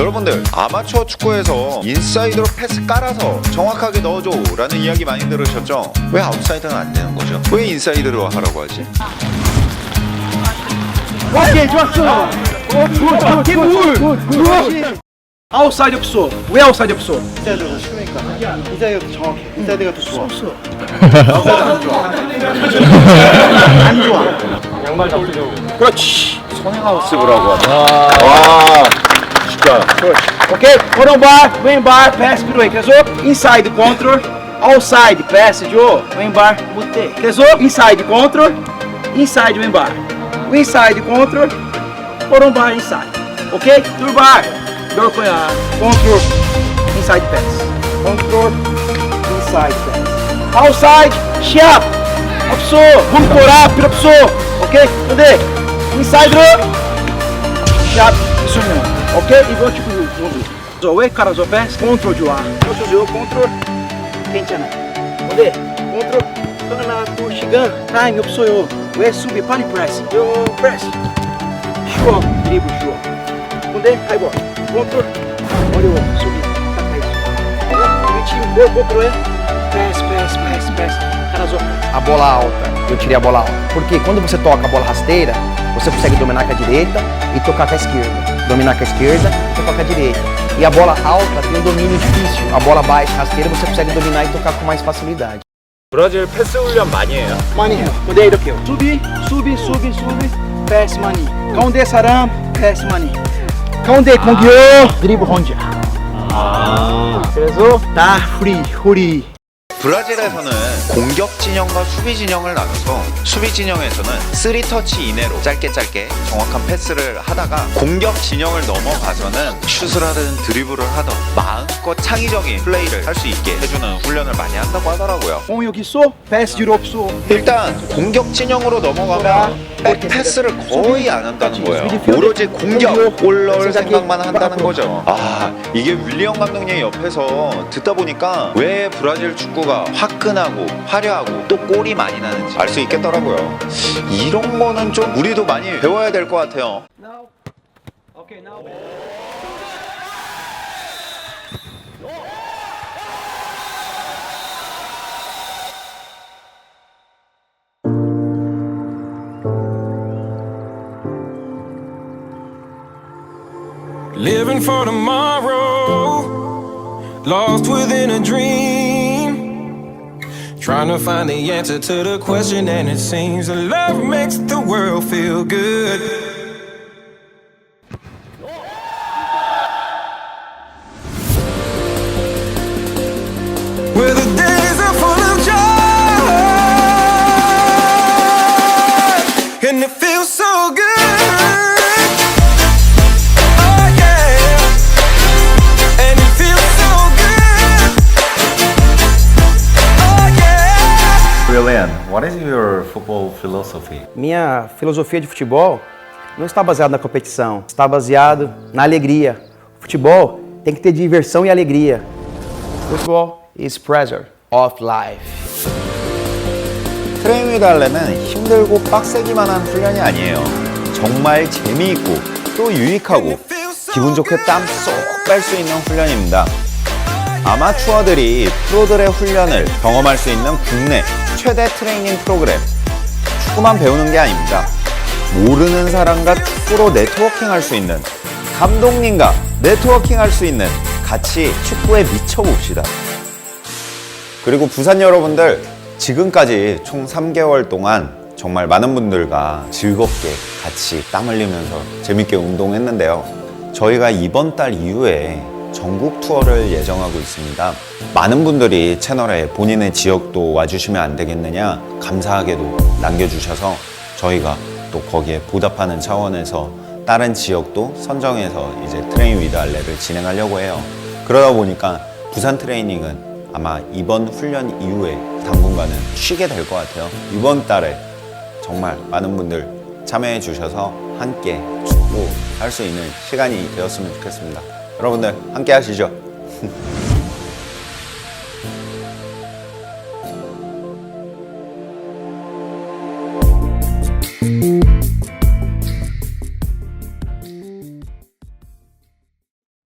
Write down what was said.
여러분들 아마추어 축구에서 인사이드로 패스 깔아서 정확하게 넣어줘 라는 이야기 많이 들으셨죠? 왜 아웃사이드는 안 되는 거죠? 왜 인사이드로 하라고 하지? 오케이 좋았어 굿굿굿 아웃사이드 없어. 왜 아웃사이드 없어? 인사이드가 쉬우니까. 인사이드가 더 정확해. 인사이드가 더 좋아. 없어. 안 좋아. 그렇지 하네 와 오케이 오른발 왼발 패스 필요해 계속 인 사이드 컨트롤 아웃사이드 패스 줘 왼발 못해 계속 인사이드 컨트롤 인사이드 왼발 인사이드 컨트롤 오른발 인사이드 오케이 둘발 넣을 거야 ok? E vou tipo YouTube. Zoe cara, Karazope, Ctrl de ar. Zoe Ctrl, Kentiana. Onde? Ctrl, toda na tu shigan. Time, eu sou eu. Eu subi, pali press. Eu press. Show, dribo show. Onde? Caibo. Ctrl, olha eu subi. Vou, vou pro Press, press, press, press. cara Karazope. A bola alta. Eu tirei a bola alta. Porque quando você toca a bola rasteira, você consegue dominar com a direita e tocar com a esquerda. Dominar com a esquerda e tocar com a direita. E a bola alta tem um domínio difícil. A bola baixa, rasteira, você consegue dominar e tocar com mais facilidade. 브라질 패스 훈련 많이 해요 많이 해요. 근데 이렇게요. 수비, 수비, 수비, 수비, 패스 많이. 가운데 사람, 패스 많이. 가운데 공격, 드리블 혼자. 그래서 다 후리, 후리. 브라질에서는 공격 진영과 수비 진영을 나눠서 수비 진영에서는 3터치 이내로 짧게 짧게 정확한 패스를 하다가 공격 진영을 넘어가서는 슛을 하든 드리블을 하든 마음껏 창의적인 플레이를 할 수 있게 해주는 훈련을 많이 한다고 하더라고요. 공격 있어? 패스 뒤로 없어. 일단 공격 진영으로 넘어가면 백 패스를 거의 안 한다는 거예요. 오로지 공격 골 넣을 생각만 한다는 거죠. 아 이게 윌리엄 감독님 옆에서 듣다 보니까 왜 브라질 축구가 화끈하고 화려하고 또 골이 많이 나는지 알 수 있겠더라고요. 이런 거는 좀 우리도 많이 배워야 될 것 같아요. Living for tomorrow, lost within a dream. Trying to find the answer to the question, and it seems that love makes the world feel good. What is your football philosophy? Minha filosofia de futebol não está baseada na competição, está baseado na alegria. Futebol tem que ter diversão e alegria. Futebol is pleasure of life. 트레이닝 달래는 힘들고 빡세기만 한 훈련이 아니에요 정말 재미있고 또 유익하고 기분 좋게 땀 쏙 뺄 수 있는 훈련입니다 아마추어들이 프로들의 훈련을 경험할 수 있는 국내 최대 트레이닝 프로그램. 축구만 배우는 게 아닙니다. 모르는 사람과 축구로 네트워킹 할 수 있는, 감독님과 네트워킹 할 수 있는, 같이 축구에 미쳐봅시다. 그리고 부산 여러분들, 지금까지 총 3개월 동안 정말 많은 분들과 즐겁게 같이 땀 흘리면서 재밌게 운동했는데요. 저희가 이번 달 이후에 전국 투어를 예정하고 있습니다. 많은 분들이 채널에 본인의 지역도 와주시면 안 되겠느냐 감사하게도 남겨주셔서 저희가 또 거기에 보답하는 차원에서 다른 지역도 선정해서 이제 트레인 위드 알레를 진행하려고 해요. 그러다 보니까 부산 트레이닝은 아마 이번 훈련 이후에 당분간은 쉬게 될 것 같아요. 이번 달에 정말 많은 분들 참여해 주셔서 함께 축구 할 수 있는 시간이 되었으면 좋겠습니다. 여러분들 함께 하시죠.